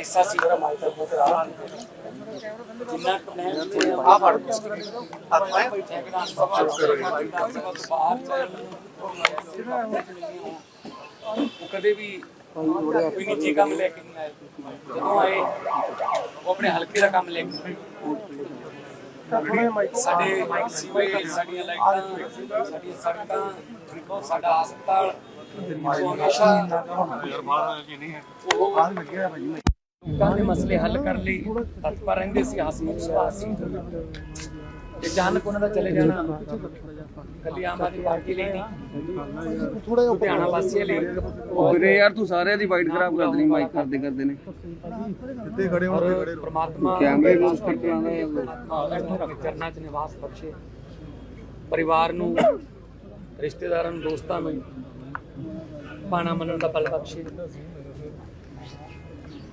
ਹਿੱਸਾ ਸੀ ਮੇਰਾ ਮਾਈਕ ਦਾ ਬਹੁਤ ਰਾਹ ਜਿੰਨਾ ਕੁ ਮੈਂ ਆ ਫੜ ਹੱਥ ਪਾਇਆ ਠੇਕੇਦਾਰ ਸਭਾ ਠੇਕੇਦਾਰ ਸਭਾ ਤੋਂ ਬਾਹਰ ਚਾਹੇ ਉਹ ਕਦੇ ਵੀ ਕੋਈ ਨਿੱਜੀ ਕੰਮ ਲੈ ਕੇ ਨਹੀਂ ਆਏ ਜਦੋਂ ਆਏ ਉਹ ਆਪਣੇ ਹਲਕੇ ਦਾ ਕੰਮ ਲੈ ਕੇ। ਸਾਡੇ ਸੀਵਰੇਜ ਸਾਡੀਆਂ ਲਾਈਟਾਂ ਸਾਡੀਆਂ ਸੜਕਾਂ ਸਾਡਾ ਹਸਪਤਾਲ ਹਮੇਸ਼ਾ ਲੋਕਾਂ ਦੇ ਮਸਲੇ ਹੱਲ ਕਰਨ ਲਈ ਤਤਪਰ ਰਹਿੰਦੇ ਸੀ ਹਸਮੁਖ ਸੁਭਾਅ ਸੀ। ਤੇ ਅਚਾਨਕ ਉਹਨਾਂ ਦਾ ਚਲੇ ਜਾਣਾ ਕੱਲੀ ਆਮ ਆਦਮੀ ਪਾਰਟੀ ਲਈ ਨਹੀਂ। ਥੋੜਾ ਜਿਹਾ ਲੁਧਿਆਣਾ ਵਾਸੀਆਂ ਲਈ ਵੀਰੇ ਯਾਰ ਤੂੰ ਸਾਰਿਆਂ ਦੀ ਵਾਈਟ ਖਰਾਬ ਕਰ ਦੇਣੀ ਮਾਈਕ ਕਰਦੇ ਕਰਦੇ ਨੇ। ਕਿੱਥੇ ਖੜੇ ਹੋ ਔਰ ਪ੍ਰਮਾਤਮਾ ਕੈਮਰੇ ਨੂੰ ਸਟਿਕ ਆਪਣੇ ਚਰਨਾਂ 'ਚ ਨਿਵਾਸ ਬਖਸ਼ੇ। ਪਰਿਵਾਰ ਨੂੰ ਰਿਸ਼ਤੇਦਾਰਾਂ ਨੂੰ ਦੋਸਤਾਂ ਨੂੰ ਪਾਣਾ ਮੰਨਣ ਦਾ ਬਲ ਬਖਸ਼ੇ।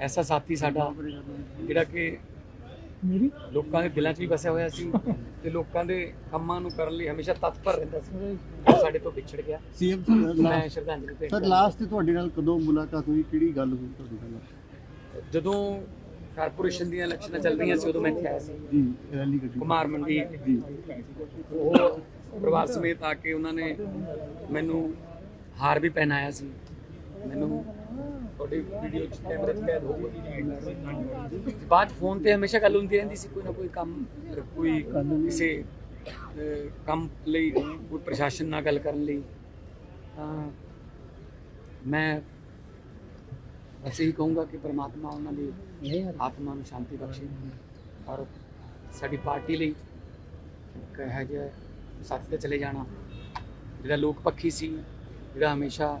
ਐਸਾ ਸਾਥੀ ਸਾਡਾ ਜਿਹੜਾ ਕਿ ਲੋਕਾਂ ਦੇ ਦਿਲਾਂ 'ਚ ਵੀ ਵਸਿਆ ਹੋਇਆ ਸੀ ਤੇ ਲੋਕਾਂ ਦੇ ਕੰਮਾਂ ਨੂੰ ਕਰਨ ਲਈ ਹਮੇਸ਼ਾ ਤਤਪਰ ਰਹਿੰਦਾ ਸੀ। ਉਹ ਸਾਡੇ ਤੋਂ ਵਿਛੜ ਗਿਆ। ਸੀਐਮ ਮੈਂ ਸ਼ਰਧਾਂਜਲੀ ਭੇਟ ਸਰ ਲਾਸਟ ਤੇ ਤੁਹਾਡੇ ਨਾਲ ਕਦੋਂ ਮੁਲਾਕਾਤ ਹੋਈ? ਕਿਹੜੀ ਗੱਲ ਹੋਈ ਤੁਹਾਡੇ ਨਾਲ? ਜਦੋਂ ਕਾਰਪੋਰੇਸ਼ਨ ਦੀਆਂ ਇਲੈਕਸ਼ਨਾਂ ਚੱਲ ਰਹੀਆਂ ਸੀ ਉਦੋਂ ਮੈਂ ਇੱਥੇ ਆਇਆ ਸੀ। ਜੀ ਰੈਲੀ ਗੱਡੀ ਕੁਮਾਰ ਮੰਡੀ। ਜੀ। ਉਹ ਪਰਿਵਾਰ ਸਮੇਤ ਆ ਕੇ ਉਹਨਾਂ ਨੇ ਮੈਨੂੰ ਹਾਰ ਵੀ ਪਹਿਨਾਇਆ ਸੀ। ਮੈਨੂੰ ਤੁਹਾਡੀ ਵੀਡੀਓ ਚ ਕੈਮਰੇ 'ਚ ਕੈਦ ਹੋ ਗਈ ਬਾਅਦ ਫੋਨ ਤੇ ਹਮੇਸ਼ਾ ਗੱਲ ਹੁੰਦੀ ਰਹਿੰਦੀ ਸੀ, ਕੋਈ ਨਾ ਕੋਈ ਕੰਮ, ਕੋਈ ਕਿਸੇ ਕੰਮ ਲਈ, ਕੋਈ ਪ੍ਰਸ਼ਾਸਨ ਨਾਲ ਗੱਲ ਕਰਨ ਲਈ। ਤਾਂ ਮੈਂ ਅਸੀਂ ਹੀ ਕਹੂੰਗਾ ਕਿ ਪ੍ਰਮਾਤਮਾ ਉਹਨਾਂ ਦੀ ਆਤਮਾ ਨੂੰ ਸ਼ਾਂਤੀ ਬਖਸ਼ੇ ਔਰ ਸਾਡੀ ਪਾਰਟੀ ਲਈ ਇੱਕ ਇਹੋ ਜਿਹਾ ਸਾਥ ਤੇ ਚਲੇ ਜਾਣਾ, ਜਿਹੜਾ ਲੋਕ ਪੱਖੀ ਸੀ, ਜਿਹੜਾ ਹਮੇਸ਼ਾ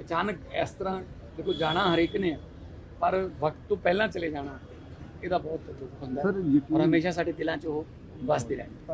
ਅਚਾਨਕ ਇਸ ਤਰ੍ਹਾਂ ਦੇਖੋ ਜਾਣਾ ਹਰੇਕ ਨੇ ਪਰ ਵਕਤ ਤੋਂ ਪਹਿਲਾਂ ਚਲੇ ਜਾਣਾ ਇਹਦਾ ਬਹੁਤ ਦੁੱਖ ਹੁੰਦਾ। ਔਰ ਹਮੇਸ਼ਾ ਸਾਡੇ ਦਿਲਾਂ 'ਚ ਉਹ ਵਸਦੇ ਰਹਿਣਗੇ